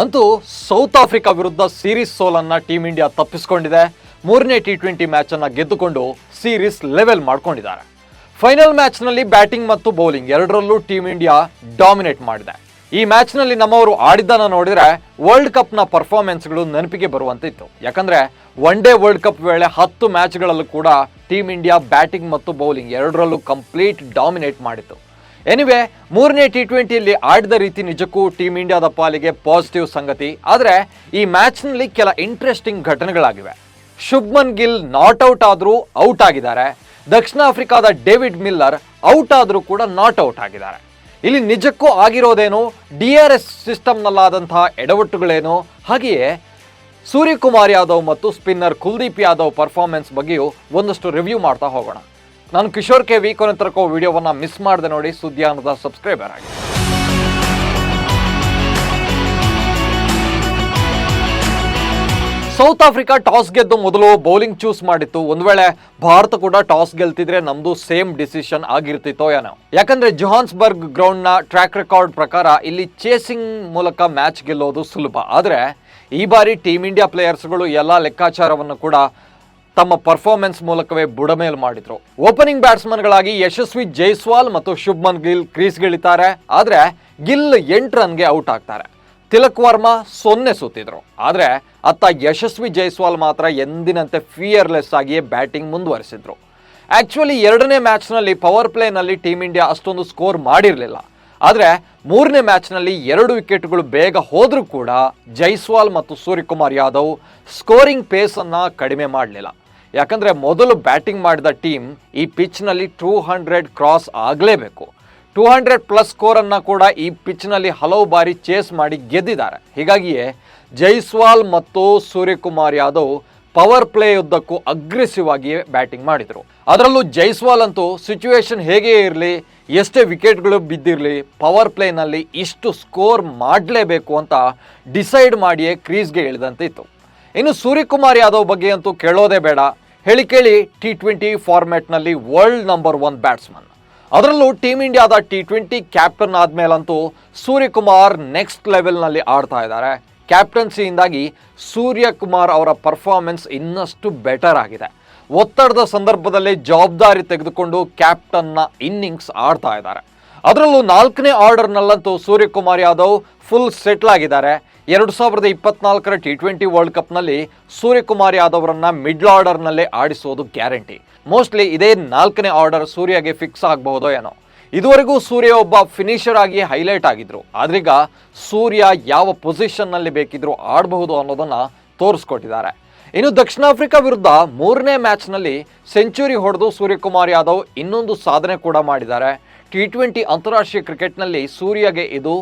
ಅಂತೂ South Africa ವಿರುದ್ಧ series ಸೋಲನ್ನ ಟೀಮ್ ಇಂಡಿಯಾ ತಪ್ಪಿಸಿಕೊಂಡಿದೆ. ಮೂರನೇ ಟಿ ಟ್ವೆಂಟಿ ಮ್ಯಾಚ್ ಅನ್ನ ಗೆದ್ದುಕೊಂಡು ಸೀರೀಸ್ ಲೆವೆಲ್ ಮಾಡ್ಕೊಂಡಿದ್ದಾರೆ. ಫೈನಲ್ ಮ್ಯಾಚ್ನಲ್ಲಿ ಬ್ಯಾಟಿಂಗ್ ಮತ್ತು ಬೌಲಿಂಗ್ ಎರಡರಲ್ಲೂ ಟೀಮ್ ಇಂಡಿಯಾ ಡಾಮಿನೇಟ್ ಮಾಡಿದೆ. ಈ ಮ್ಯಾಚ್ನಲ್ಲಿ ನಮ್ಮವರು ಆಡಿದ್ದನ್ನ ನೋಡಿದ್ರೆ ವರ್ಲ್ಡ್ ಕಪ್ನ ಪರ್ಫಾರ್ಮೆನ್ಸ್ಗಳು ನೆನಪಿಗೆ ಬರುವಂತಿತ್ತು. ಯಾಕಂದ್ರೆ ಒನ್ ಡೇ ವರ್ಲ್ಡ್ ಕಪ್ ವೇಳೆ ಹತ್ತು ಮ್ಯಾಚ್ಗಳಲ್ಲೂ ಕೂಡ ಟೀಮ್ ಇಂಡಿಯಾ ಬ್ಯಾಟಿಂಗ್ ಮತ್ತು ಬೌಲಿಂಗ್ ಎರಡರಲ್ಲೂ ಕಂಪ್ಲೀಟ್ ಡಾಮಿನೇಟ್ ಮಾಡಿತ್ತು. ಎನಿವೆ ಮೂರನೇ ಟಿ ಟ್ವೆಂಟಿಯಲ್ಲಿ ಆಡಿದ ರೀತಿ ನಿಜಕ್ಕೂ ಟೀಮ್ ಇಂಡಿಯಾದ ಪಾಲಿಗೆ ಪಾಸಿಟಿವ್ ಸಂಗತಿ. ಆದರೆ ಈ ಮ್ಯಾಚ್ನಲ್ಲಿ ಕೆಲ ಇಂಟ್ರೆಸ್ಟಿಂಗ್ ಘಟನೆಗಳಾಗಿವೆ. ಶುಭ್ಮನ್ ಗಿಲ್ ನಾಟ್ ಔಟ್ ಆದರೂ ಔಟ್ ಆಗಿದ್ದಾರೆ. ದಕ್ಷಿಣ ಆಫ್ರಿಕಾದ ಡೇವಿಡ್ ಮಿಲ್ಲರ್ ಔಟ್ ಆದರೂ ಕೂಡ ನಾಟ್ ಔಟ್ ಆಗಿದ್ದಾರೆ. ಇಲ್ಲಿ ನಿಜಕ್ಕೂ ಆಗಿರೋದೇನು? ಡಿ ಆರ್ ಎಸ್ ಸಿಸ್ಟಮ್ನಲ್ಲಾದಂತಹ ಎಡವಟ್ಟುಗಳೇನು? ಹಾಗೆಯೇ ಸೂರ್ಯಕುಮಾರ್ ಯಾದವ್ ಮತ್ತು ಸ್ಪಿನ್ನರ್ ಕುಲ್ದೀಪ್ ಯಾದವ್ ಪರ್ಫಾರ್ಮೆನ್ಸ್ ಬಗ್ಗೆಯೂ ಒಂದಷ್ಟು ರಿವ್ಯೂ ಮಾಡ್ತಾ ಹೋಗೋಣ. ನಾನು ಕಿಶೋರ್ ಕೆ ವಿ ಕೊನೆತರಕೋ ವಿಡಿಯೋವನ್ನು ಮಿಸ್ ಮಾಡದೆ ನೋಡಿ ಸುದ್ದಿಯಾನದ ಸಬ್ಸ್ಕ್ರೈಬರ್ ಆಗಿ. ಸೌತ್ ಆಫ್ರಿಕಾ ಟಾಸ್ ಗೆದ್ದು ಮೊದಲು ಬೌಲಿಂಗ್ ಚೂಸ್ ಮಾಡಿತ್ತು. ಒಂದು ವೇಳೆ ಭಾರತ ಕೂಡ ಟಾಸ್ ಗೆಲ್ತಿದ್ರೆ ನಮ್ದು ಸೇಮ್ ಡಿಸಿಷನ್ ಆಗಿರ್ತಿತ್ತೋ ಏನೋ. ಯಾಕಂದ್ರೆ ಜೊಹಾನ್ಸ್ಬರ್ಗ್ ಗ್ರೌಂಡ್ನ ಟ್ರ್ಯಾಕ್ ರೆಕಾರ್ಡ್ ಪ್ರಕಾರ ಇಲ್ಲಿ ಚೇಸಿಂಗ್ ಮೂಲಕ ಮ್ಯಾಚ್ ಗೆಲ್ಲೋದು ಸುಲಭ. ಆದ್ರೆ ಈ ಬಾರಿ ಟೀಮ್ ಇಂಡಿಯಾ ಪ್ಲೇಯರ್ಸ್ಗಳು ಎಲ್ಲ ಲೆಕ್ಕಾಚಾರವನ್ನು ಕೂಡ ತಮ್ಮ ಪರ್ಫಾರ್ಮೆನ್ಸ್ ಮೂಲಕವೇ ಬುಡಮೇಲ್ ಮಾಡಿದ್ರು. ಓಪನಿಂಗ್ ಬ್ಯಾಟ್ಸ್ಮನ್ಗಳಾಗಿ ಯಶಸ್ವಿ ಜೈಸ್ವಾಲ್ ಮತ್ತು ಶುಭ್ಮನ್ ಗಿಲ್ ಕ್ರೀಸ್ಗಿಳಿತಾರೆ ಆದರೆ ಗಿಲ್ ಎಂಟು ರನ್ಗೆ ಔಟ್ ಆಗ್ತಾರೆ. ತಿಲಕ್ ವರ್ಮಾ ಸೊನ್ನೆ ಸುತ್ತಿದ್ರು ಆದರೆ ಅತ್ತ ಯಶಸ್ವಿ ಜೈಸ್ವಾಲ್ ಮಾತ್ರ ಎಂದಿನಂತೆ ಫಿಯರ್ಲೆಸ್ ಆಗಿಯೇ ಬ್ಯಾಟಿಂಗ್ ಮುಂದುವರಿಸಿದ್ರು. ಆಕ್ಚುಲಿ ಎರಡನೇ ಮ್ಯಾಚ್ನಲ್ಲಿ ಪವರ್ ಪ್ಲೇನಲ್ಲಿ ಟೀಮ್ ಇಂಡಿಯಾ ಅಷ್ಟೊಂದು ಸ್ಕೋರ್ ಮಾಡಿರಲಿಲ್ಲ. ಆದರೆ ಮೂರನೇ ಮ್ಯಾಚ್ನಲ್ಲಿ ಎರಡು ವಿಕೆಟ್ಗಳು ಬೇಗ ಹೋದರೂ ಕೂಡ ಜೈಸ್ವಾಲ್ ಮತ್ತು ಸೂರ್ಯಕುಮಾರ್ ಯಾದವ್ ಸ್ಕೋರಿಂಗ್ ಪೇಸನ್ನು ಕಡಿಮೆ ಮಾಡಲಿಲ್ಲ. ಯಾಕಂದರೆ ಮೊದಲು ಬ್ಯಾಟಿಂಗ್ ಮಾಡಿದ ಟೀಮ್ ಈ ಪಿಚ್ನಲ್ಲಿ ಟೂ ಹಂಡ್ರೆಡ್ ಕ್ರಾಸ್ ಆಗಲೇಬೇಕು. ಟೂ ಹಂಡ್ರೆಡ್ ಪ್ಲಸ್ ಸ್ಕೋರನ್ನು ಕೂಡ ಈ ಪಿಚ್ನಲ್ಲಿ ಹಲವು ಬಾರಿ ಚೇಸ್ ಮಾಡಿ ಗೆದ್ದಿದ್ದಾರೆ. ಹೀಗಾಗಿಯೇ ಜೈಸ್ವಾಲ್ ಮತ್ತು ಸೂರ್ಯಕುಮಾರ್ ಯಾದವ್ ಪವರ್ ಪ್ಲೇ ಉದ್ದಕ್ಕೂ ಅಗ್ರೆಸಿವ್ ಆಗಿಯೇ ಬ್ಯಾಟಿಂಗ್ ಮಾಡಿದರು. ಅದರಲ್ಲೂ ಜೈಸ್ವಾಲ್ ಅಂತೂ ಸಿಚುವೇಶನ್ ಹೇಗೆ ಇರಲಿ, ಎಷ್ಟೇ ವಿಕೆಟ್ಗಳು ಬಿದ್ದಿರಲಿ, ಪವರ್ ಪ್ಲೇನಲ್ಲಿ ಇಷ್ಟು ಸ್ಕೋರ್ ಮಾಡಲೇಬೇಕು ಅಂತ ಡಿಸೈಡ್ ಮಾಡಿಯೇ ಕ್ರೀಸ್ಗೆ ಇಳಿದಂತೆ ಇತ್ತು ಇನ್ನು ಸೂರ್ಯಕುಮಾರ್ ಯಾದವ್ ಬಗ್ಗೆ ಅಂತೂ ಕೇಳೋದೇ ಬೇಡ. ಹೇಳಿ ಕೇಳಿ ಟಿ ಟ್ವೆಂಟಿ ಫಾರ್ಮ್ಯಾಟ್ನಲ್ಲಿ ವರ್ಲ್ಡ್ ನಂಬರ್ ಒನ್ ಬ್ಯಾಟ್ಸ್ಮನ್ ಅದರಲ್ಲೂ ಟೀಮ್ ಇಂಡಿಯಾದ ಟಿ ಟ್ವೆಂಟಿ ಕ್ಯಾಪ್ಟನ್ ಆದಮೇಲಂತೂ ಸೂರ್ಯಕುಮಾರ್ ನೆಕ್ಸ್ಟ್ ಲೆವೆಲ್ನಲ್ಲಿ ಆಡ್ತಾ ಇದ್ದಾರೆ. ಕ್ಯಾಪ್ಟನ್ಸಿಯಿಂದಾಗಿ ಸೂರ್ಯಕುಮಾರ್ ಅವರ ಪರ್ಫಾರ್ಮೆನ್ಸ್ ಇನ್ನಷ್ಟು ಬೆಟರ್ ಆಗಿದೆ. ಒತ್ತಡದ ಸಂದರ್ಭದಲ್ಲಿ ಜವಾಬ್ದಾರಿ ತೆಗೆದುಕೊಂಡು ಕ್ಯಾಪ್ಟನ್ನ ಇನ್ನಿಂಗ್ಸ್ ಆಡ್ತಾ ಇದ್ದಾರೆ. ಅದರಲ್ಲೂ ನಾಲ್ಕನೇ ಆರ್ಡರ್ನಲ್ಲಂತೂ ಸೂರ್ಯಕುಮಾರ್ ಯಾದವ್ ಫುಲ್ ಸೆಟ್ಲ್ ಆಗಿದ್ದಾರೆ. ಎರಡು ಸಾವಿರದ ಇಪ್ಪತ್ನಾಲ್ಕರ ಟಿ ಟ್ವೆಂಟಿ ವರ್ಲ್ಡ್ ಕಪ್ನಲ್ಲಿ ಸೂರ್ಯಕುಮಾರ್ ಯಾದವ್ರನ್ನ ಮಿಡ್ಲ್ ಆರ್ಡರ್ನಲ್ಲೇ ಆಡಿಸೋದು ಗ್ಯಾರಂಟಿ. ಮೋಸ್ಟ್ಲಿ ಇದೇ ನಾಲ್ಕನೇ ಆರ್ಡರ್ ಸೂರ್ಯಗೆ ಫಿಕ್ಸ್ ಆಗಬಹುದೋ ಏನೋ. ಇದುವರೆಗೂ ಸೂರ್ಯ ಒಬ್ಬ ಫಿನಿಷರ್ ಆಗಿ ಹೈಲೈಟ್ ಆಗಿದ್ರು. ಆದ್ರೀಗ ಸೂರ್ಯ ಯಾವ ಪೊಸಿಷನ್ನಲ್ಲಿ ಬೇಕಿದ್ರೂ ಆಡಬಹುದು ಅನ್ನೋದನ್ನ ತೋರಿಸ್ಕೊಟ್ಟಿದ್ದಾರೆ. ಇನ್ನು ದಕ್ಷಿಣ ಆಫ್ರಿಕಾ ವಿರುದ್ಧ ಮೂರನೇ ಮ್ಯಾಚ್ನಲ್ಲಿ ಸೆಂಚುರಿ ಹೊಡೆದು ಸೂರ್ಯಕುಮಾರ್ ಯಾದವ್ ಇನ್ನೊಂದು ಸಾಧನೆ ಕೂಡ ಮಾಡಿದ್ದಾರೆ. ಟಿ ಟ್ವೆಂಟಿ ಅಂತಾರಾಷ್ಟ್ರೀಯ ಕ್ರಿಕೆಟ್ನಲ್ಲಿ ಸೂರ್ಯಗೆ ಇದು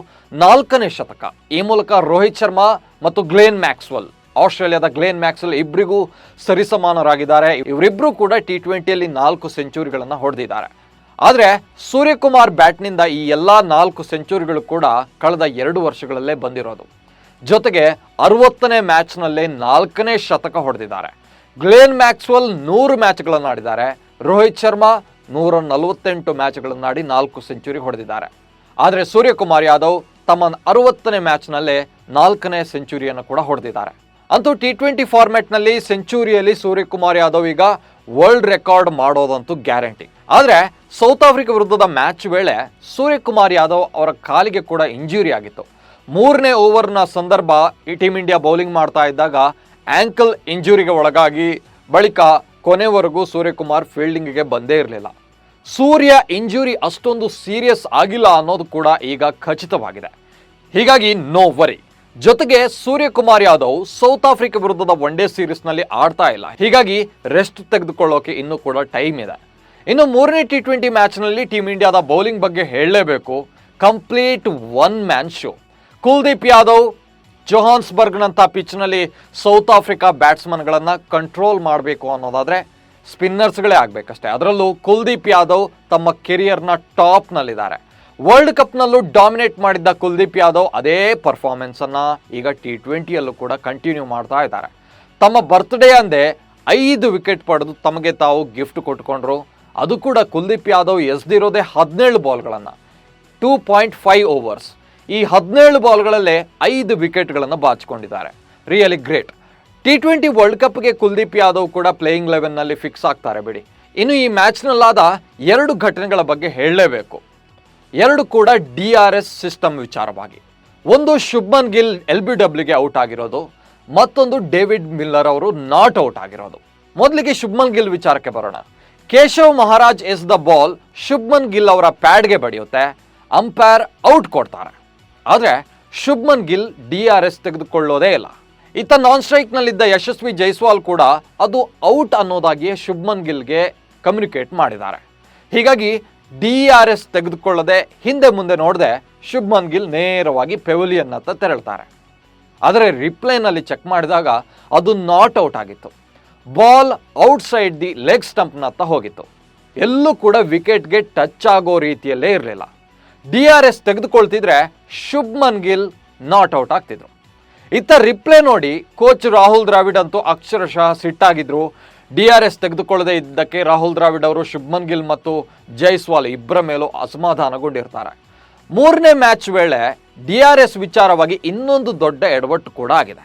ನಾಲ್ಕನೇ ಶತಕ. ಈ ಮೂಲಕ ರೋಹಿತ್ ಶರ್ಮಾ ಮತ್ತು ಗ್ಲೇನ್ ಮ್ಯಾಕ್ಸ್ವೆಲ್, ಆಸ್ಟ್ರೇಲಿಯಾದ ಗ್ಲೇನ್ ಮ್ಯಾಕ್ಸ್ವೆಲ್ ಇಬ್ಬರಿಗೂ ಸರಿಸಮಾನರಾಗಿದ್ದಾರೆ. ಇವರಿಬ್ಬರೂ ಕೂಡ ಟಿ ಟ್ವೆಂಟಿಯಲ್ಲಿ ನಾಲ್ಕು ಸೆಂಚುರಿಗಳನ್ನು ಹೊಡೆದಿದ್ದಾರೆ. ಆದರೆ ಸೂರ್ಯಕುಮಾರ್ ಬ್ಯಾಟ್ನಿಂದ ಈ ಎಲ್ಲ ನಾಲ್ಕು ಸೆಂಚುರಿಗಳು ಕೂಡ ಕಳೆದ ಎರಡು ವರ್ಷಗಳಲ್ಲೇ ಬಂದಿರೋದು. ಜೊತೆಗೆ ಅರವತ್ತನೇ ಮ್ಯಾಚ್ನಲ್ಲೇ ನಾಲ್ಕನೇ ಶತಕ ಹೊಡೆದಿದ್ದಾರೆ. ಗ್ಲೇನ್ ಮ್ಯಾಕ್ಸ್ವೆಲ್ ನೂರು ಮ್ಯಾಚ್ಗಳನ್ನು ಆಡಿದ್ದಾರೆ ರೋಹಿತ್ ಶರ್ಮಾ ನೂರ ನಲವತ್ತೆಂಟು ಮ್ಯಾಚ್ಗಳನ್ನು ಆಡಿ ನಾಲ್ಕು ಸೆಂಚುರಿ ಹೊಡೆದಿದ್ದಾರೆ. ಆದರೆ ಸೂರ್ಯಕುಮಾರ್ ಯಾದವ್ ತಮ್ಮ ಅರವತ್ತನೇ ಮ್ಯಾಚ್ನಲ್ಲೇ ನಾಲ್ಕನೇ ಸೆಂಚುರಿಯನ್ನು ಕೂಡ ಹೊಡೆದಿದ್ದಾರೆ. ಅಂತೂ ಟಿ ಟ್ವೆಂಟಿ ಫಾರ್ಮ್ಯಾಟ್ನಲ್ಲಿ ಸೆಂಚುರಿಯಲ್ಲಿ ಸೂರ್ಯಕುಮಾರ್ ಯಾದವ್ ಈಗ ವರ್ಲ್ಡ್ ರೆಕಾರ್ಡ್ ಮಾಡೋದಂತೂ ಗ್ಯಾರಂಟಿ. ಆದರೆ ಸೌತ್ ಆಫ್ರಿಕಾ ವಿರುದ್ಧದ ಮ್ಯಾಚ್ ವೇಳೆ ಸೂರ್ಯಕುಮಾರ್ ಯಾದವ್ ಅವರ ಕಾಲಿಗೆ ಕೂಡ ಇಂಜುರಿ ಆಗಿತ್ತು. ಮೂರನೇ ಓವರ್ನ ಸಂದರ್ಭ ಈ ಟೀಮ್ ಇಂಡಿಯಾ ಬೌಲಿಂಗ್ ಮಾಡ್ತಾ ಇದ್ದಾಗ ಆಂಕಲ್ ಇಂಜುರಿಗೆ ಒಳಗಾಗಿ ಬಳಿಕ ಕೊನೆವರೆಗೂ ಸೂರ್ಯಕುಮಾರ್ ಫೀಲ್ಡಿಂಗ್ಗೆ ಬಂದೇ ಇರಲಿಲ್ಲ. ಸೂರ್ಯ ಇಂಜುರಿ ಅಷ್ಟೊಂದು ಸೀರಿಯಸ್ ಆಗಿಲ್ಲ ಅನ್ನೋದು ಕೂಡ ಈಗ ಖಚಿತವಾಗಿದೆ. ಹೀಗಾಗಿ ನೋ ವರಿ ಜೊತೆಗೆ ಸೂರ್ಯಕುಮಾರ್ ಯಾದವ್ ಸೌತ್ ಆಫ್ರಿಕಾ ವಿರುದ್ಧದ ಒನ್ ಡೇ ಸೀರೀಸ್ನಲ್ಲಿ ಆಡ್ತಾ ಇಲ್ಲ. ಹೀಗಾಗಿ ರೆಸ್ಟ್ ತೆಗೆದುಕೊಳ್ಳೋಕೆ ಇನ್ನೂ ಕೂಡ ಟೈಮ್ ಇದೆ. ಇನ್ನು ಮೂರನೇ ಟಿ ಟ್ವೆಂಟಿ ಮ್ಯಾಚ್ನಲ್ಲಿ ಟೀಮ್ ಇಂಡಿಯಾದ ಬೌಲಿಂಗ್ ಬಗ್ಗೆ ಹೇಳಲೇಬೇಕು. Complete one man show Kuldeep Yadav ಜೊಹಾನ್ಸ್ಬರ್ಗ್ನಂಥ ಪಿಚ್ನಲ್ಲಿ ಸೌತ್ ಆಫ್ರಿಕಾ ಬ್ಯಾಟ್ಸ್ಮನ್ಗಳನ್ನು ಕಂಟ್ರೋಲ್ ಮಾಡಬೇಕು ಅನ್ನೋದಾದರೆ ಸ್ಪಿನ್ನರ್ಸ್ಗಳೇ ಆಗಬೇಕಷ್ಟೇ. ಅದರಲ್ಲೂ ಕುಲ್ದೀಪ್ ಯಾದವ್ ತಮ್ಮ ಕೆರಿಯರ್ನ ಟಾಪ್ನಲ್ಲಿದ್ದಾರೆ. ವರ್ಲ್ಡ್ ಕಪ್ನಲ್ಲೂ ಡಾಮಿನೇಟ್ ಮಾಡಿದ್ದ ಕುಲ್ದೀಪ್ ಯಾದವ್ ಅದೇ ಪರ್ಫಾರ್ಮೆನ್ಸನ್ನು ಈಗ ಟಿ ಟ್ವೆಂಟಿಯಲ್ಲೂ ಕೂಡ ಕಂಟಿನ್ಯೂ ಮಾಡ್ತಾ ಇದ್ದಾರೆ. ತಮ್ಮ ಬರ್ತ್ಡೇ ಅಂದೇ ಐದು ವಿಕೆಟ್ ಪಡೆದು ತಮಗೆ ತಾವು ಗಿಫ್ಟ್ ಕೊಟ್ಕೊಂಡ್ರು. ಅದು ಕೂಡ ಕುಲ್ದೀಪ್ ಯಾದವ್ ಎಸ್ದಿರೋದೇ ಹದಿನೇಳು ಬಾಲ್ಗಳನ್ನು. Two point five overs. ಈ ಹದಿನೇಳು ಬಾಲ್ಗಳಲ್ಲೇ ಐದು ವಿಕೆಟ್ಗಳನ್ನು ಬಾಚಿಕೊಂಡಿದ್ದಾರೆ. Really great T twenty world ಕಪ್ಗೆ Kuldeep Yadav ಕೂಡ ಪ್ಲೇಯಿಂಗ್ ಲೆವೆನ್ನಲ್ಲಿ ಫಿಕ್ಸ್ ಆಗ್ತಾರೆ ಬಿಡಿ. ಇನ್ನು ಈ ಮ್ಯಾಚ್ನಲ್ಲಾದ ಎರಡು ಘಟನೆಗಳ ಬಗ್ಗೆ ಹೇಳಲೇಬೇಕು. ಎರಡು ಕೂಡ ಡಿ ಆರ್ ಎಸ್ ಸಿಸ್ಟಮ್ ವಿಚಾರವಾಗಿ. ಒಂದು ಶುಭ್ಮನ್ ಗಿಲ್ ಎಲ್ ಬಿ ಡಬ್ಲ್ಯೂಗೆ ಔಟ್ ಆಗಿರೋದು, ಮತ್ತೊಂದು ಡೇವಿಡ್ ಮಿಲ್ಲರ್ ಅವರು ನಾಟ್ ಔಟ್ ಆಗಿರೋದು. ಮೊದಲಿಗೆ ಶುಭ್ಮನ್ ಗಿಲ್ ವಿಚಾರಕ್ಕೆ ಬರೋಣ. Keshav Maharaj S the ball Shubman Gill ಅವರ ಪ್ಯಾಡ್ಗೆ ಬಡಿಯುತ್ತೆ ಅಂಪೈರ್ ಔಟ್ ಕೊಡ್ತಾರೆ. ಆದರೆ Shubman Gill D R S ತೆಗೆದುಕೊಳ್ಳೋದೇ ಇಲ್ಲ. ಇತ್ತ ನಾನ್ ಸ್ಟ್ರೈಕ್ನಲ್ಲಿದ್ದ ಯಶಸ್ವಿ ಜೈಸ್ವಾಲ್ ಕೂಡ ಅದು ಔಟ್ ಅನ್ನೋದಾಗಿ ಶುಭ್ಮನ್ ಗಿಲ್ಗೆ ಕಮ್ಯುನಿಕೇಟ್ ಮಾಡಿದ್ದಾರೆ. ಹೀಗಾಗಿ ಡಿ ಆರ್ ಎಸ್ ತೆಗೆದುಕೊಳ್ಳದೆ ಹಿಂದೆ ಮುಂದೆ ನೋಡದೆ ಶುಭ್ಮನ್ ಗಿಲ್ ನೇರವಾಗಿ ಪೆವಿಲಿಯನ್ ಹತ್ತ ತೆರಳ್ತಾರೆ. ಆದರೆ ರಿಪ್ಲೈನಲ್ಲಿ ಚೆಕ್ ಮಾಡಿದಾಗ ಅದು ನಾಟ್ ಔಟ್ ಆಗಿತ್ತು. Ball outside the leg ಸ್ಟಂಪ್ನತ್ತ ಹೋಗಿತ್ತು. ಎಲ್ಲೂ ಕೂಡ ವಿಕೆಟ್ಗೆ ಟಚ್ ಆಗೋ ರೀತಿಯಲ್ಲೇ ಇರಲಿಲ್ಲ. ಡಿ ಆರ್ ಎಸ್ ತೆಗೆದುಕೊಳ್ತಿದ್ರೆ ಶುಭ್ಮನ್ ಗಿಲ್ ನಾಟ್ ಔಟ್ ಆಗ್ತಿದ್ರು. ಇತ್ತ ರಿಪ್ಲೈ ನೋಡಿ ಕೋಚ್ ರಾಹುಲ್ ದ್ರಾವಿಡ್ ಅಂತೂ ಅಕ್ಷರಶಃ ಸಿಟ್ಟಾಗಿದ್ರು. ಡಿ ಆರ್ ಎಸ್ ತೆಗೆದುಕೊಳ್ಳದೆ ಇದ್ದಕ್ಕೆ ರಾಹುಲ್ ದ್ರಾವಿಡ್ ಅವರು ಶುಭ್ಮನ್ ಗಿಲ್ ಮತ್ತು ಜೈಸ್ವಾಲ್ ಇಬ್ಬರ ಮೇಲೂ ಅಸಮಾಧಾನಗೊಂಡಿರ್ತಾರೆ. ಮೂರನೇ ಮ್ಯಾಚ್ ವೇಳೆ ಡಿ ಆರ್ ಎಸ್ ವಿಚಾರವಾಗಿ ಇನ್ನೊಂದು ದೊಡ್ಡ ಎಡವಟ್ಟು ಕೂಡ ಆಗಿದೆ.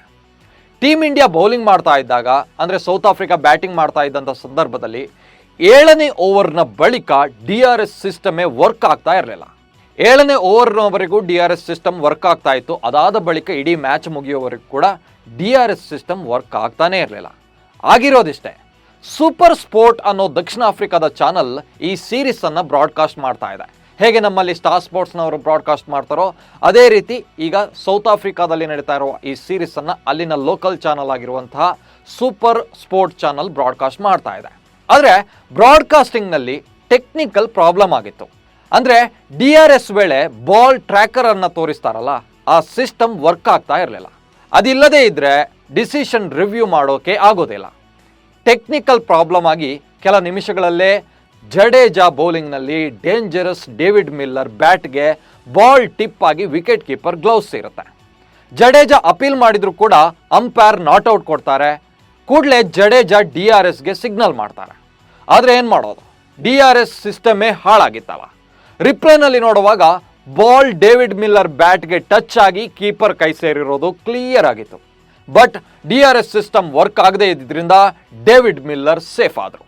ಟೀಮ್ ಇಂಡಿಯಾ ಬೌಲಿಂಗ್ ಮಾಡ್ತಾ ಇದ್ದಾಗ, ಅಂದರೆ ಸೌತ್ ಆಫ್ರಿಕಾ ಬ್ಯಾಟಿಂಗ್ ಮಾಡ್ತಾ ಇದ್ದಂಥ ಸಂದರ್ಭದಲ್ಲಿ ಏಳನೇ ಓವರ್ನ ಬಳಿಕ ಡಿ ಆರ್ ಎಸ್ ಸಿಸ್ಟಮೇ ವರ್ಕ್ ಆಗ್ತಾ ಇರಲಿಲ್ಲ. ಏಳನೇ ಓವರ್ನವರೆಗೂ D R S system work ಆಗ್ತಾ ಇತ್ತು. ಅದಾದ ಬಳಿಕ ಇಡೀ ಮ್ಯಾಚ್ ಮುಗಿಯೋವರೆಗೂ ಕೂಡ D R S system work ಆಗ್ತಾನೇ ಇರಲಿಲ್ಲ. ಆಗಿರೋದಿಷ್ಟೇ, ಸೂಪರ್ ಸ್ಪೋರ್ಟ್ ಅನ್ನೋ ದಕ್ಷಿಣ ಆಫ್ರಿಕಾದ ಚಾನಲ್ ಈ ಸೀರೀಸ್ ಅನ್ನ ಬ್ರಾಡ್ಕಾಸ್ಟ್ ಮಾಡ್ತಾ ಇದೆ. ಹೇಗೆ ನಮ್ಮಲ್ಲಿ ಸ್ಟಾರ್ ಸ್ಪೋರ್ಟ್ಸ್ನವರು ಬ್ರಾಡ್ಕಾಸ್ಟ್ ಮಾಡ್ತಾರೋ, ಅದೇ ರೀತಿ ಈಗ ಸೌತ್ ಆಫ್ರಿಕಾದಲ್ಲಿ ನಡೀತಾ ಇರುವ ಈ ಸೀರೀಸ್ ಅನ್ನ ಅಲ್ಲಿನ ಲೋಕಲ್ ಚಾನಲ್ ಆಗಿರುವಂತಹ ಸೂಪರ್ ಸ್ಪೋರ್ಟ್ ಚಾನಲ್ ಬ್ರಾಡ್ಕಾಸ್ಟ್ ಮಾಡ್ತಾ ಇದೆ. ಆದರೆ ಬ್ರಾಡ್ಕಾಸ್ಟಿಂಗ್ನಲ್ಲಿ ಟೆಕ್ನಿಕಲ್ ಪ್ರಾಬ್ಲಮ್ ಆಗಿತ್ತು. ಅಂದ್ರೆ ಡಿ ಆರ್ ಎಸ್ ವೇಳೆ ಬಾಲ್ ಟ್ರ್ಯಾಕರ್ ಅನ್ನ ತೋರಿಸ್ತಾರಲ್ಲ, ಆ ಸಿಸ್ಟಮ್ ವರ್ಕ್ ಆಗ್ತಾ ಇರಲಿಲ್ಲ. ಅದಿಲ್ಲದೇ ಇದ್ರೆ ಡಿಸಿಷನ್ ರಿವ್ಯೂ ಮಾಡೋಕೆ ಆಗೋದಿಲ್ಲ. ಟೆಕ್ನಿಕಲ್ ಪ್ರಾಬ್ಲಮ್ ಆಗಿ ಕೆಲ ನಿಮಿಷಗಳಲ್ಲೇ ಜಡೇಜಾ ಬೌಲಿಂಗ್ನಲ್ಲಿ ಡೇಂಜರಸ್ ಡೇವಿಡ್ ಮಿಲ್ಲರ್ ಬ್ಯಾಟ್ಗೆ ಬಾಲ್ ಟಿಪ್ ಆಗಿ ವಿಕೆಟ್ ಕೀಪರ್ ಗ್ಲೌಸ್ ಇರುತ್ತೆ. ಜಡೇಜಾ ಅಪೀಲ್ ಮಾಡಿದ್ರು ಕೂಡ ಅಂಪೈರ್ ನಾಟ್ ಔಟ್ ಕೊಡ್ತಾರೆ. ಕೂಡಲೇ ಜಡೇಜಾ ಡಿ ಆರ್ ಎಸ್ಗೆ ಸಿಗ್ನಲ್ ಮಾಡ್ತಾರೆ. ಆದರೆ ಏನು ಮಾಡೋದು? ಡಿ ಆರ್ ಎಸ್ ಸಿಸ್ಟಮೇ ಹಾಳಾಗಿತ್ತಲ್ಲ. ರಿಪ್ಲೈನಲ್ಲಿ ನೋಡುವಾಗ ಬಾಲ್ ಡೇವಿಡ್ ಮಿಲ್ಲರ್ ಬ್ಯಾಟ್ಗೆ ಟಚ್ ಆಗಿ ಕೀಪರ್ ಕೈ ಸೇರಿರೋದು ಕ್ಲಿಯರ್ ಆಗಿತ್ತು. But D R S system work ಆಗದೇ ಇದ್ದಿದ್ದರಿಂದ ಡೇವಿಡ್ ಮಿಲ್ಲರ್ ಸೇಫ್ ಆದರು.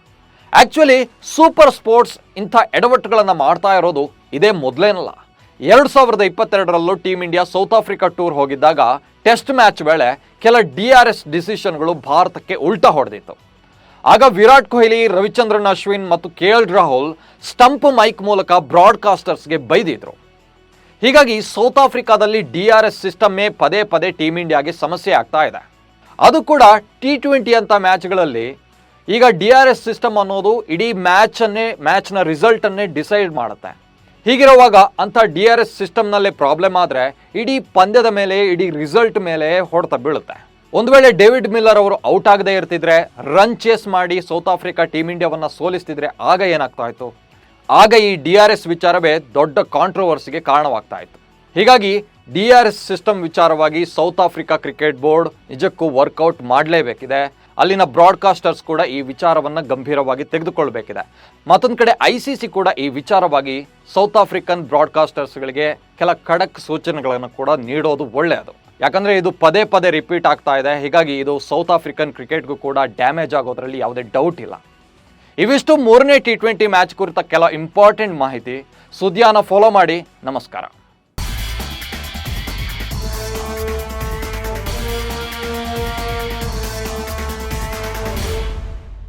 ಆಕ್ಚುಲಿ ಸೂಪರ್ ಸ್ಪೋರ್ಟ್ಸ್ ಇಂಥ ಎಡವಟ್ಟುಗಳನ್ನು ಮಾಡ್ತಾ ಇರೋದು ಇದೇ ಮೊದಲೇನಲ್ಲ. ಎರಡು ಸಾವಿರದ ಇಪ್ಪತ್ತೆರಡರಲ್ಲೂ team India South Africa tour ಹೋಗಿದ್ದಾಗ ಟೆಸ್ಟ್ ಮ್ಯಾಚ್ ವೇಳೆ ಕೆಲ ಡಿ ಆರ್ ಎಸ್ ಡಿಸಿಷನ್ಗಳು ಭಾರತಕ್ಕೆ ಉಲ್ಟಾ ಹೊಡೆದಿತ್ತು. ಆಗ ವಿರಾಟ್ ಕೊಹ್ಲಿ, ರವಿಚಂದ್ರನ್, ಅಶ್ವಿನ್ ಮತ್ತು K L Rahul stump mic ಮೂಲಕ ಬ್ರಾಡ್ಕಾಸ್ಟರ್ಸ್ಗೆ ಬೈದಿದ್ರು. ಹೀಗಾಗಿ ಸೌತ್ ಆಫ್ರಿಕಾದಲ್ಲಿ ಡಿ ಆರ್ ಎಸ್ ಸಿಸ್ಟಮ್ಮೇ ಪದೇ ಪದೇ ಟೀಮ್ ಇಂಡಿಯಾಗೆ ಸಮಸ್ಯೆ ಆಗ್ತಾ ಇದೆ. ಅದು ಕೂಡ ಟಿ ಟ್ವೆಂಟಿ ಅಂತ ಮ್ಯಾಚ್ಗಳಲ್ಲಿ. ಈಗ ಡಿ ಆರ್ ಎಸ್ ಸಿಸ್ಟಮ್ ಅನ್ನೋದು ಇಡೀ ಮ್ಯಾಚನ್ನೇ, ಮ್ಯಾಚ್ನ ರಿಸಲ್ಟನ್ನೇ ಡಿಸೈಡ್ ಮಾಡುತ್ತೆ. ಹೀಗಿರುವಾಗ ಅಂಥ ಡಿ ಆರ್ ಎಸ್ ಸಿಸ್ಟಮ್ನಲ್ಲೇ ಪ್ರಾಬ್ಲಮ್ ಆದರೆ ಇಡೀ ಪಂದ್ಯದ ಮೇಲೆ, ಇಡೀ ರಿಸಲ್ಟ್ ಮೇಲೆ ಹೊಡೆತ ಬೀಳುತ್ತೆ. ಒಂದು ವೇಳೆ ಡೇವಿಡ್ ಮಿಲ್ಲರ್ ಅವರು ಔಟ್ ಆಗದೇ ಇರ್ತಿದ್ರೆ ರನ್ ಚೇಸ್ ಮಾಡಿ ಸೌತ್ ಆಫ್ರಿಕಾ ಟೀಮ್ ಇಂಡಿಯಾವನ್ನು ಸೋಲಿಸ್ತಿದ್ರೆ ಆಗ ಏನಾಗ್ತಾ ಇತ್ತು? ಆಗ ಈ ಡಿ ಆರ್ ಎಸ್ ವಿಚಾರವೇ ದೊಡ್ಡ ಕಾಂಟ್ರವರ್ಸಿಗೆ ಕಾರಣವಾಗ್ತಾ ಇತ್ತು. ಹೀಗಾಗಿ ಡಿ ಆರ್ ಎಸ್ ಸಿಸ್ಟಮ್ ವಿಚಾರವಾಗಿ ಸೌತ್ ಆಫ್ರಿಕಾ ಕ್ರಿಕೆಟ್ ಬೋರ್ಡ್ ನಿಜಕ್ಕೂ ವರ್ಕೌಟ್ ಮಾಡಲೇಬೇಕಿದೆ. ಅಲ್ಲಿನ ಬ್ರಾಡ್ಕಾಸ್ಟರ್ಸ್ ಕೂಡ ಈ ವಿಚಾರವನ್ನು ಗಂಭೀರವಾಗಿ ತೆಗೆದುಕೊಳ್ಬೇಕಿದೆ. ಮತ್ತೊಂದು ಕಡೆ ಐ ಸಿ ಸಿ ಕೂಡ ಈ ವಿಚಾರವಾಗಿ ಸೌತ್ ಆಫ್ರಿಕನ್ ಬ್ರಾಡ್ಕಾಸ್ಟರ್ಸ್ಗಳಿಗೆ ಕೆಲ ಖಡಕ್ ಸೂಚನೆಗಳನ್ನು ಕೂಡ ನೀಡೋದು ಒಳ್ಳೆಯದು. ಯಾಕಂದ್ರೆ ಇದು ಪದೇ ಪದೇ ರಿಪೀಟ್ ಆಗ್ತಾ ಇದೆ. ಹೀಗಾಗಿ ಇದು ಸೌತ್ ಆಫ್ರಿಕನ್ ಕ್ರಿಕೆಟ್ಗೂ ಕೂಡ ಡ್ಯಾಮೇಜ್ ಆಗೋದ್ರಲ್ಲಿ ಯಾವುದೇ ಡೌಟ್ ಇಲ್ಲ. ಇವಿಷ್ಟು ಮೂರನೇ ಟಿ ಟ್ವೆಂಟಿ ಮ್ಯಾಚ್ ಕುರಿತ ಕೆಲ ಇಂಪಾರ್ಟೆಂಟ್ ಮಾಹಿತಿ. ಸುದ್ದಿಯನ್ನು ಫಾಲೋ ಮಾಡಿ. ನಮಸ್ಕಾರ.